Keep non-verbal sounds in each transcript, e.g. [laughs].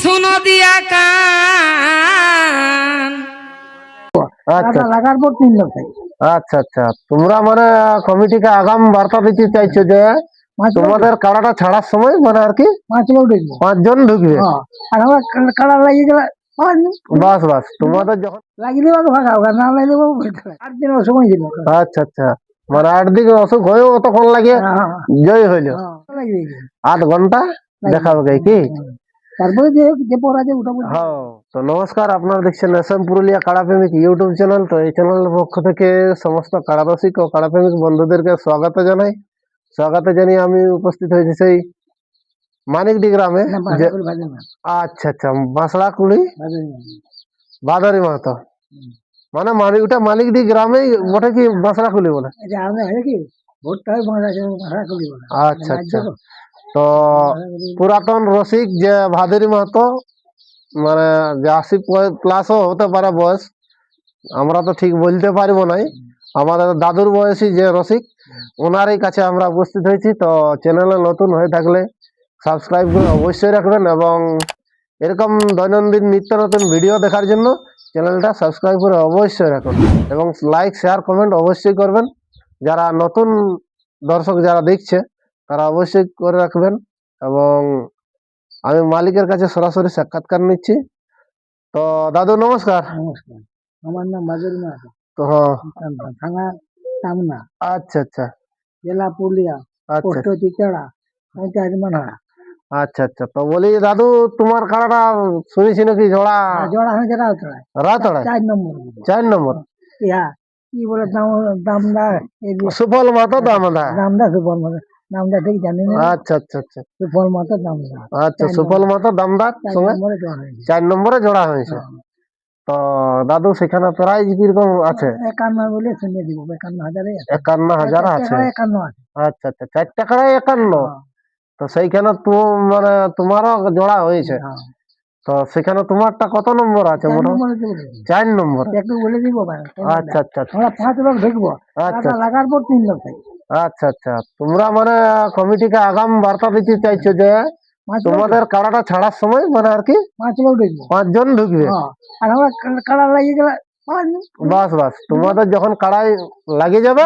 শুনো দিয়া কান। আচ্ছা। লাগার পর তিন লোক আচ্ছা আচ্ছা। তোমরা মানে কমিটিকে আগাম বার্তা দিতে চাইছো যে তোমাদের কাড়াটা ছাড়ার সময় মানে আর কি পাঁচ লোক দেখব পাঁচজন ঢুকবে। হ্যাঁ। আর আমরা কালার লাগিয়ে গেলে বাস বাস। তোমাদের যখন লাগিয়ে দেবো ভাগা হোক না লাগিয়ে দেবো আট দিন সময় ছিল আচ্ছা আচ্ছা। মানে আট দিন অসুখ হয়েও তখন লাগে। হ্যাঁ, জয় হইল। হ্যাঁ। আট ঘণ্টা দেখাবে কি? তারপরে যে যে পড়া যে ওটা বলছি হ্যাঁ তো নমস্কার আপনারা দেখছেন এস এম পুরুলিয়া কাড়াপ্রেমিক ইউটিউব চ্যানেল। তো এই চ্যানেলের পক্ষ থেকে সমস্ত কাড়ারসিক ও কাড়াপ্রেমিক বন্ধুদেরকে স্বাগত জানাই। স্বাগত জানিয়ে আমি উপস্থিত হয়েছি সেই মানিকডি গ্রামে। না, যে ভাজা করে ভাজা না, আচ্ছা আচ্ছা বাঁশড়া কুড়ি বাদারি মাহাতো। মানে মালিক ওটা মালিকডি গ্রামেই বটে কি বাঁশড়া কুলি বলে? হয় কি ভোটটা হয় বাংলা ভাষা করি বলে। আচ্ছা আচ্ছা। তো পুরাতন রসিক যে ভাদেরি মাহাতো মানে যে আশি প্লাসও হতে পারে বয়স, আমরা তো ঠিক বলতে পারব নাই। আমাদের দাদুর বয়সী যে রসিক, ওনারই কাছে আমরা উপস্থিত হয়েছি। তো চ্যানেলে নতুন হয়ে থাকলে সাবস্ক্রাইব করে অবশ্যই রাখবেন এবং এরকম দৈনন্দিন নিত্য নতুন ভিডিও দেখার জন্য চ্যানেলটা সাবস্ক্রাইব করে অবশ্যই রাখুন এবং লাইক শেয়ার কমেন্ট অবশ্যই করবেন। যারা নতুন দর্শক যারা দেখছে তারা অবশ্যই করে রাখবেন এবং আমি মালিকের কাছে সরাসরি সাক্ষাৎকার নিচ্ছি। তো দাদু নমস্কার। নমস্কার। আমার নাম মাহাতো। তো হ্যাঁ, থানা আচ্ছা আচ্ছা। জেলা পুরুলিয়া আচ্ছা পোস্ট চিচড়া পঞ্চায়েত মানহারা আচ্ছা আচ্ছা। তো বলি দাদু তোমার কাড়াটা শুনেছি নাকি? জোড়া? জোড়া হয়েছে রাউতরায় রাতড়ায় চার নম্বর। চার নম্বর। ইহা কি বলে দাম দামদা এই যে সুফল মাতো দামদা। দামদা সুফল মাতা। নামটা ঠিক জানি না। আচ্ছা আচ্ছা আচ্ছা। সুফল মাতা দামদা আচ্ছা সুফল মাতো দামদার চার সঙ্গে নম্বরে জোড়া হয়েছে। চার নম্বরে জোড়া হয়েছে। তো দাদু সেখানে প্রাইজ কীরকম আছে? একান্ন বলে শুনে দিব একান্ন হাজারে একান্ন হাজার আছে। একান্ন আচ্ছা আচ্ছা চার টাকায় একান্ন। তো সেইখানে তো মানে তোমারও জোড়া হয়েছে। হ্যাঁ। তো সেখানে তোমারটা কত নম্বর আছে চার নম্বরে একটু বলে দিব আচ্ছা আচ্ছা আচ্ছা। আমরা পাঁচ লোক ঢুকবো। আচ্ছা। লাগার পর তিন লোক থাকি আচ্ছা আচ্ছা। তোমরা মানে কমিটিকে আগাম বার্তা দিতে চাইছো যে তোমাদের কাড়াটা ছাড়ার সময় মানে আর কি পাঁচ লোক ঢুকবো। পাঁচজন ঢুকবে। হ্যাঁ। আর আমরা কালার লাগিয়ে গেলে বাস বাস। তোমাদের যখন কাড়াই লাগে যাবে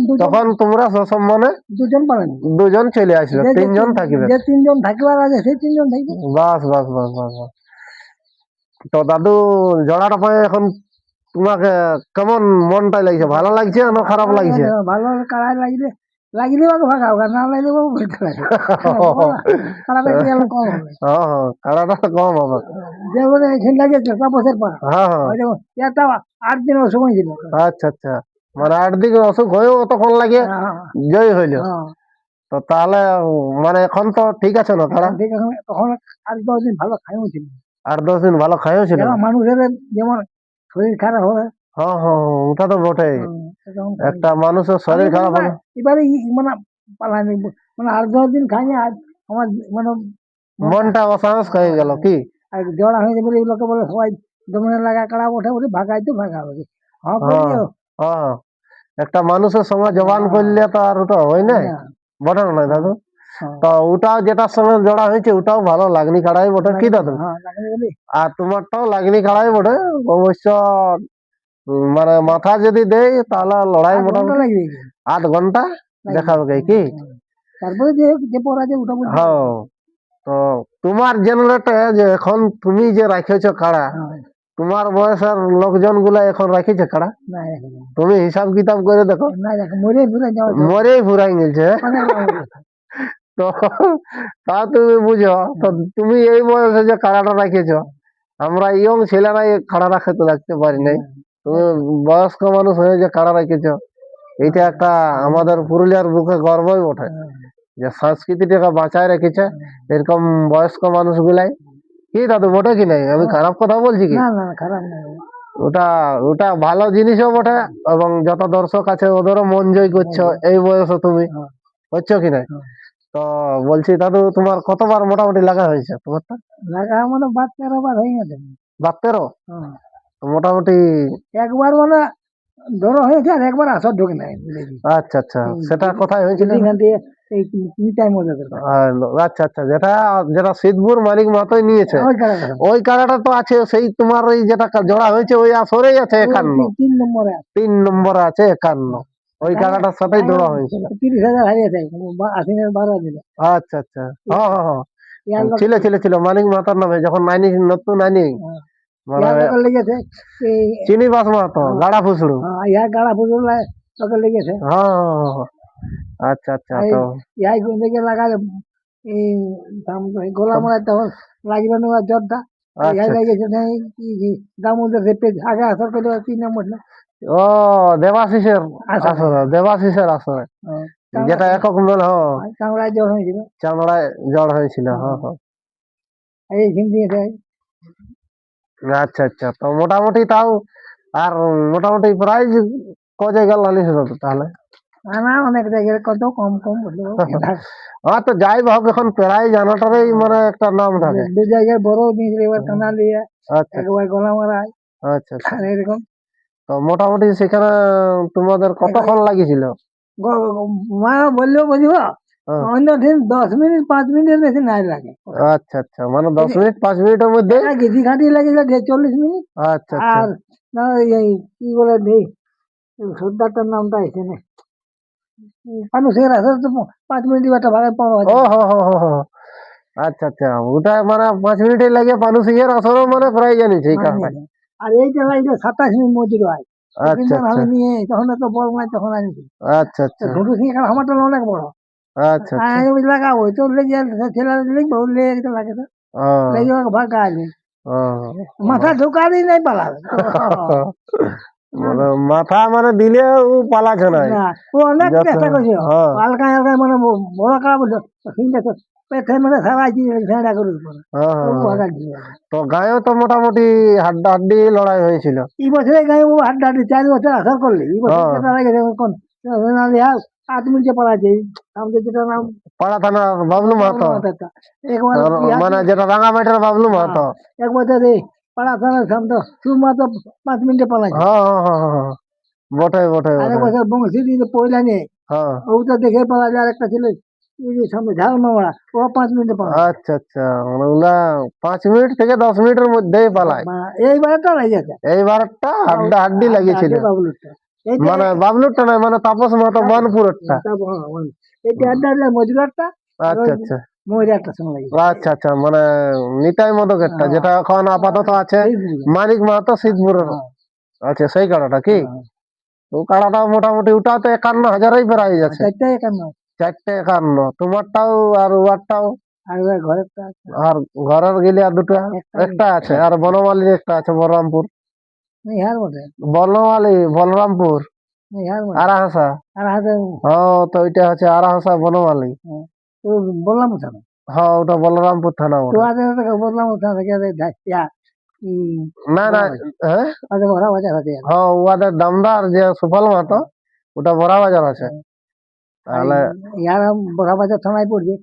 দুজন। তখন তোমরা সসম্মানে দুজন পাবেন। দুজন চলে আসবে তিনজন থাকবে। যে তিনজন থাকিবার আছে সেই তিনজন থাকবে। বাস বাস বাস বাস বাস। তো দাদু জড়াটা পায়ে এখন তোমাকে কেমন মনটাই লাগছে? ভালো লাগছে না খারাপ লাগছে? ভালো কালার লাগিলে লাগিলে বাকে ভাগা হোক না লাগিলে বাবু খারাপ কম হবে। হ্যাঁ হ্যাঁ কাড়াটা কম হবে। যে এখানে লাগিয়েছে তা বছর পর হ্যাঁ হ্যাঁ ওই আট দিনের সময় ছিল আচ্ছা আচ্ছা। মানে আট দিন অসুখ হয়েও তখন লাগে জয় হইল তো তাহলে মানে এখন তো ঠিক আছে না তারা ঠিক আছে তখন আট দশ দিন ভালো খাইও ছিল আট দশ দিন ভালো খাইও ছিল মানুষের যেমন শরীর খারাপ হবে? হ্যাঁ হ্যাঁ হ্যাঁ, ওটা তো বটে একটা মানুষের শরীর খারাপ হলে এবারে মানে পালানি মানে আট দশ দিন খাইনি আজ আমার মানে মনটা অসাহস হয়ে গেল কি? আর জড়া হয়ে যাবে এগুলোকে বলে সবাই দমনে লাগা কাড়া ওঠে বলে ভাগাই তো ভাগা হবে। হ্যাঁ একটা মানুষের সঙ্গে জবান করলে তো আর ওটা হয় না। বটে না দাদু। তো ওটাও যেটার সঙ্গে জোড়া হয়েছে ওটাও ভালো লাগনি কাড়াই বটে কি দাদু? হ্যাঁ, আর তোমারটাও লাগনি কাড়াই বটে অবশ্য মানে মাথা যদি দেয় তাহলে লড়াই মোটামুটি? আধ ঘণ্টা দেখাবে কে কি? তারপরে যে যে পড়া যে ওটা হ্যাঁ তো তোমার জেনারেটে যে এখন তুমি যে রাখেছো কাড়া হ্যাঁ, তোমার বয়সের লোকজনগুলা এখন রাখেছে কাড়া? তুমি হিসাব কিতাব করে দেখো। মরে ফুরাই গেছে। আছে। তো তা তুমি বুঝো তো তুমি এই বয়সে যে কাড়াটা রাখেছো আমরা ইয়ং ছেলেরা এই কাড়া রাখতে রাখতে পারি নাই। তুমি বয়স্ক মানুষ হয়ে যে কাড়া রেখেছো এটা একটা আমাদের পুরুলিয়ার বুকে গর্বই ওঠে হ্যাঁ, যে সংস্কৃতিটাকে বাঁচায় রেখেছে এরকম বয়স্ক মানুষগুলাই। কি দাদু বটে কি নাই? আমি খারাপ কথা বলছি কি? ওটা ওটা ভালো জিনিসও বটে এবং যত দর্শক আছে ওদেরও মন জয় করছ এই বয়সে তুমি হ্যাঁ। হচ্ছ কি নাই? হ্যাঁ। তো বলছি দাদু তোমার কতবার মোটামুটি লাগা হয়েছে তোমারটা? লাগা মানে বাদ তেরো বার হয়ে গেছে। বাত্তেরও হ্যাঁ। মোটামুটি একবার মানে ধরো হয়েছে আর একবার আসর ঢোকে নাই। আচ্ছা আচ্ছা। সেটা কোথায় হয়েছিল? আচ্ছা আচ্ছা। যেটা যেটা সিদ্ধপুর মালিক মাতই নিয়েছে ওই কারণে ওই কাড়াটা তো আছে সেই তোমার ওই যেটা জোড়া হয়েছে ওই আসরেই আছে একান্ন। তিন নম্বরে তিন নম্বরে আছে একান্ন। ওই কাড়াটার সাথেই জোড়া হয়েছিল তিরিশ হাজার হারিয়েছে আশ্বিনের বারো দিনে। আচ্ছা আচ্ছা। হ্যাঁ হ্যাঁ হ্যাঁ। ছিল ছিল ছিল। মানিক মাতার নামে যখন নাইনি নতুন নাইনি। হ্যাঁ। চিনি বাস মাতো গাড়া ফুসড়ু হ্যাঁ, ইয়া গাড়া ফুজুর লোকের লেগেছে। হ্যাঁ হ্যাঁ, হ্যাঁ, হ্যাঁ। আচ্ছা আচ্ছা তো ইয়াই দিকে লাগালে এই দাম- গোলা মোড়া তখন লাগবে না জ্বরটা ইয়াই আচ্ছা। লেগেছে না যে পেজ আগে আসর করে তিন নম্বর না ও দেবাশিসের আসরে। দেবাশিসের আসরে। যেটা একক মেল হ্যাঁ কামড়ায় জ্বর হয়েছিল। চামড়ায় জ্বর হয়েছিল হ্যাঁ হ্যাঁ এই হিন্দি আচ্ছা আচ্ছা। তো মোটামুটি তাও আর মোটামুটি প্রাইজ ক জায়গা লালিস তাহলে? আনা অনেক জায়গায় কত কম কম হ্যাঁ তো [laughs] যাই হোক এখন প্রাইজ আনাটারই মানে একটা নাম থাকে। দু জায়গায় বড় নিয়েছিল এবার কানা দিয়ে আচ্ছা। একবার গলা মারায় আচ্ছা। আচ্ছা এরকম তো মোটামুটি সেখানে তোমাদের কতক্ষণ লাগিয়েছিল? মা বললেও বুঝব? হ্যাঁ। অন্য দিন দশ মিনিট পাঁচ মিনিটের বেশি নাই লাগে। আচ্ছা আচ্ছা। মানে দশ মিনিট পাঁচ মিনিটের মধ্যে? গেজি ঘাটি লাগেছিল চল্লিশ মিনিট। আচ্ছা আচ্ছা। আর না এই কি বলে নেই। সর্দারটার নামটা এখানে মানুষের আসলে তো পাঁচ মিনিট একটা ভাগে পাওয়া ও হো হো হো হো। আচ্ছা আচ্ছা। ওটা মানে পাঁচ মিনিটে লাগে মানুষ ইয়ের মানে প্রায় জানিস এই কারণে। আর এইটা লাগছে সাতাশ মিনিট মজুর হয় আচ্ছা কিন্তু আচ্ছা আমি নিয়ে তখন তো বড় নাই তখন আনিছি। আচ্ছা আচ্ছা। ঘুটু সিং আমারটা অনেক বড়। আচ্ছা আচ্ছা। আমি বলি লাগাবো তো লেগে ছেলে লিখবো লেগে লাগে তো। ও, লেগে ওকে ভাগা আছে ও। মাথা নাই [laughs] মানে মাথা মানে দিলে ও পালাছে না ও অনেক চেষ্টা করছে। হ্যাঁ। হালকা হালকা মানে বড় সিংটা তো হ্যাঁ, হ্যাঁ, হ্যাঁ। তো গায়েও তো মোটামুটি হাড্ডা হাড্ডি লড়াই হয়েছিল। এই বছরে গায়ে ও হাড্ডা হাড্ডি চার বছর আসার করলে। এই বছর হ্যাঁ। যেটা লাগে কোন? সোনালি হাস আট মিনিটে পালাছে আমাদের যেটা নাম পাড়া থানার বাবলু মাহাতো। একবার আর কি হাত- মানে যেটা রাঙামাটির বাবলু মাহাতো। এক বছর এই পাড়া থানার সামনে শুধুমাত্র পাঁচ মিনিটে পালাছে হ্যাঁ হ্যাঁ হ্যাঁ হ্যাঁ, হ্যাঁ। বটে বটে বছর বংশী পয়লা নিয়ে হ্যাঁ। ওটা দেখে পালা যায় একটা ছিল। সামনে ঝাল ও পাঁচ মিনিটে পালা আচ্ছা আচ্ছা মানে ওগুলা পাঁচ মিনিট থেকে দশ মিনিটের মধ্যেই পালায়। লাগিয়েছে এইবারটা হাড্ডা হাড্ডি লাগিয়েছিল। মানে বাবলুরটা নয় মানে তাপস বানপুরেরটা মজুরারটা আচ্ছা আচ্ছা। আচ্ছা আচ্ছা মানে নিতাই মদকেরটা হ্যাঁ। যেটা এখন আপাতত আছে এই। মানিক মাহাতো শীতপুরের হ্যাঁ। আচ্ছা সেই কাড়াটা কি? হ্যাঁ। ও কাড়াটা মোটামুটি ওটাও তো একান্ন হাজারই প্রাইজ আছে চারটা একান্ন। চারটে একান্ন। তোমারটাও আর ওয়ারটাও? আর ঘরের গেলে আর দুটো? একটা আছে। আর বনমালীর একটা আছে বলরামপুর। বনমালী বলরামপুর। আরাহাসা। হ্যাঁ তো ওইটা হচ্ছে আরাহাসা বনমালী। তো বললাম হ্যাঁ ওটা বলরামপুর থানা বললাম না না হ্যাঁ? হ্যাঁ? ওদের দামদার যে সুফল মাতো ওটা বড়া বাজার আছে। তাহলে ইয়ার ভরা বাজার থানায় পড়ছে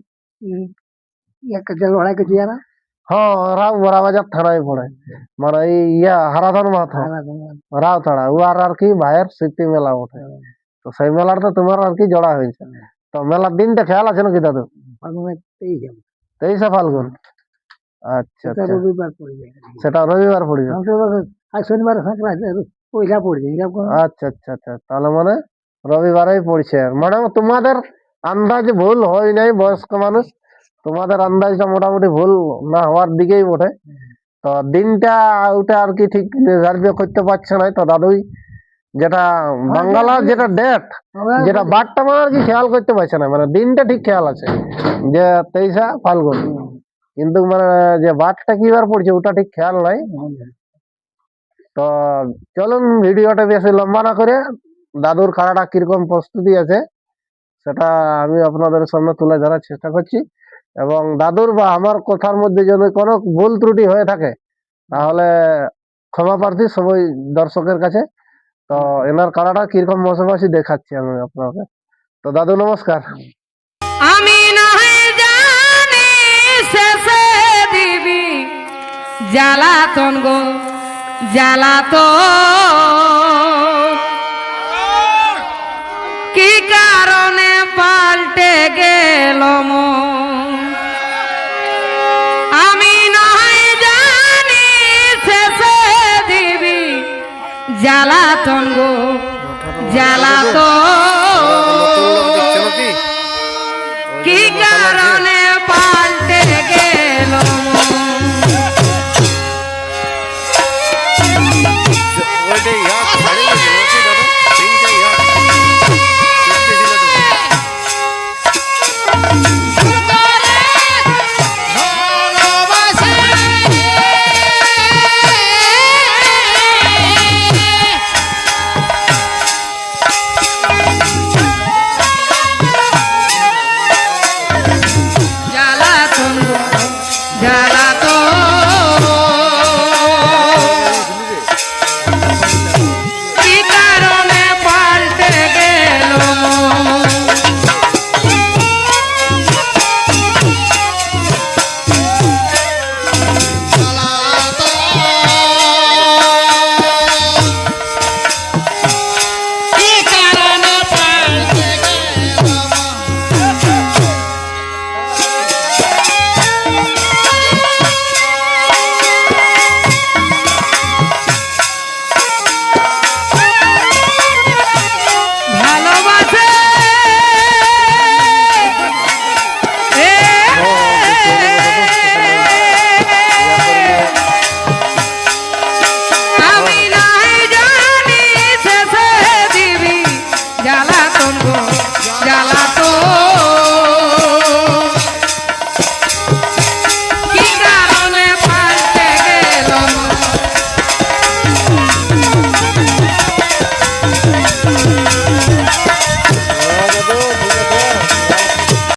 লড়াই করছে ইয়ারা। হ্যাঁ রাও বড়া বাজার থানায় পড়ে। মানে ইয়া হারাধন মাথা রাও তাড়া ও আর আর কি ভাইয়ের স্মৃতি মেলা ওঠে তো সেই মেলার তো তোমার আর কি জড়া হয়েছে। তো মেলার দিনটা খেয়াল আছে নাকি দাদু? তেইশে ফাল্গুন? আচ্ছা আচ্ছা। রবিবার পড়বে। সেটা রবিবার তো বলছি, আজ শনিবার পয়লা পড়বে এরকম। আচ্ছা আচ্ছা আচ্ছা। তাহলে মানে রবিবারেই পড়ছে। মানে তোমাদের আন্দাজ ভুল হয় নাই, বয়স্ক মানুষ। তোমাদের আন্দাজটা মোটামুটি ভুল না হওয়ার দিকেই বটে। তো দিনটা ওটা আর কি ঠিক করতে পারছে না। তো দাদুই যেটা বাঙ্গালার যেটা ডেট যেটা বারটা মানে আর কি খেয়াল করতে পারছে না। মানে দিনটা ঠিক খেয়াল আছে যে তেইশা ফাল্গুন। কিন্তু মানে যে বারটা কি বার পড়ছে ওটা ঠিক খেয়াল নাই। তো চলুন, ভিডিওটা বেশি লম্বা না করে দাদুর খাড়াটা কীরকম প্রস্তুতি আছে, সেটা আমি আপনাদের সামনে তুলে ধরার চেষ্টা করছি। এবং দাদুর বা আমার কথার মধ্যে যদি কোনো ভুল ত্রুটি হয়ে থাকে, তাহলে ক্ষমা প্রার্থী সবাই দর্শকের কাছে। তো এনার কাড়াটা কীরকম বসবাসী দেখাচ্ছি আমি আপনাকে। তো দাদু, নমস্কার। আমি জ্বালাতন গো, জ্বালাতন। গেল আমি নয় জানি শেষে দিবি জ্বালাতন গো জ্বালাতন কি কারণ Thank you.